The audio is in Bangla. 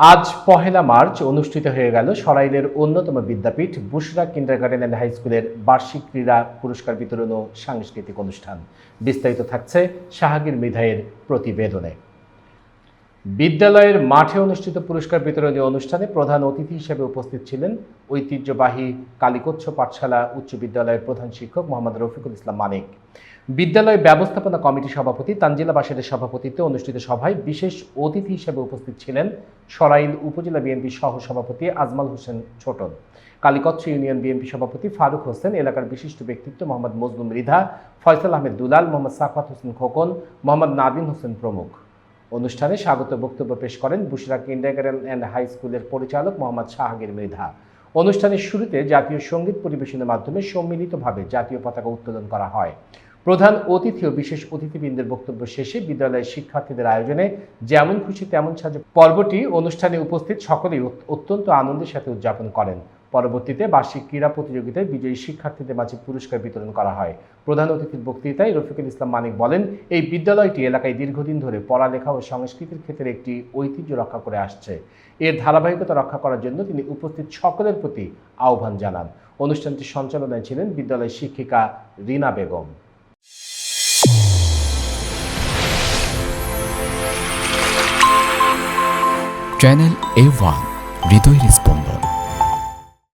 আজ পহেলা মার্চ অনুষ্ঠিত হয়ে গেল সরাইলের অন্যতম বিদ্যাপীঠ বুশরা কিন্ডারগার্ডেন অ্যান্ড হাই স্কুলের বার্ষিক ক্রীড়া পুরস্কার বিতরণ ও সাংস্কৃতিক অনুষ্ঠান। বিস্তারিত থাকছে শাহাগীর মৃধায়ের প্রতিবেদনে। বিদ্যালয়ের মাঠে অনুষ্ঠিত পুরস্কার বিতরণী অনুষ্ঠানে প্রধান অতিথি হিসেবে উপস্থিত ছিলেন ঐতিহ্যবাহী কালিকোচ্ছ পাঠশালা উচ্চ বিদ্যালয়ের প্রধান শিক্ষক মোহাম্মদ রফিকুল ইসলাম মানিক। বিদ্যালয় ব্যবস্থাপনা কমিটি সভাপতি তানজিলা বাসেরের সভাপতিত্বে অনুষ্ঠিত সভায় বিশেষ অতিথি হিসেবে উপস্থিত ছিলেন সরাইল উপজেলা বিএনপি সহ সভাপতি আজমাল হোসেন ছোটন কালিকচ্ছ ইউনিয়ন বিএনপি সভাপতি ফারুক হোসেন, এলাকার বিশিষ্ট ব্যক্তিত্ব মোহাম্মদ মজলুম মৃধা ফয়সাল আহমেদ দুলাল, মোহাম্মদ সাফাত হোসেন খোকন, মোহাম্মদ নাদিম হোসেন প্রমুখ। অনুষ্ঠানে স্বাগত বক্তব্য পেশ করেন বুশরা কিন্ডারগার্টেন অ্যান্ড হাই স্কুলের পরিচালক মোহাম্মদ শাহাগীর মৃধা। অনুষ্ঠানের শুরুতে জাতীয় সংগীত পরিবেশনের মাধ্যমে সম্মিলিতভাবে জাতীয় পতাকা উত্তোলন করা হয়। প্রধান অতিথি ও বিশেষ অতিথিবৃন্দের বক্তব্য শেষে বিদ্যালয়ের শিক্ষার্থীদের আয়োজনে যেমন খুশি তেমন সাজে পর্বটি অনুষ্ঠানে উপস্থিত সকলেই অত্যন্ত আনন্দের সাথে উদযাপন করেন। পরবর্তীতে বার্ষিক ক্রীড়া প্রতিযোগিতায় বিজয়ী শিক্ষার্থীদের মাঝে পুরস্কার বিতরণ করা হয়। প্রধান অতিথির বক্তৃতায় রফিকুল ইসলাম মানিক বলেন, এই বিদ্যালয়টি এলাকায় দীর্ঘদিন ধরে পড়ালেখা ও সংস্কৃতির ক্ষেত্রে একটি ঐতিহ্য রক্ষা করে আসছে। এর ধারাবাহিকতা রক্ষা করার জন্য তিনি উপস্থিত সকলের প্রতি আহ্বান জানান। অনুষ্ঠানটি সঞ্চালনায় ছিলেন বিদ্যালয়ের শিক্ষিকা Rina Begum. Channel A one, হৃদয়ের স্পন্দন।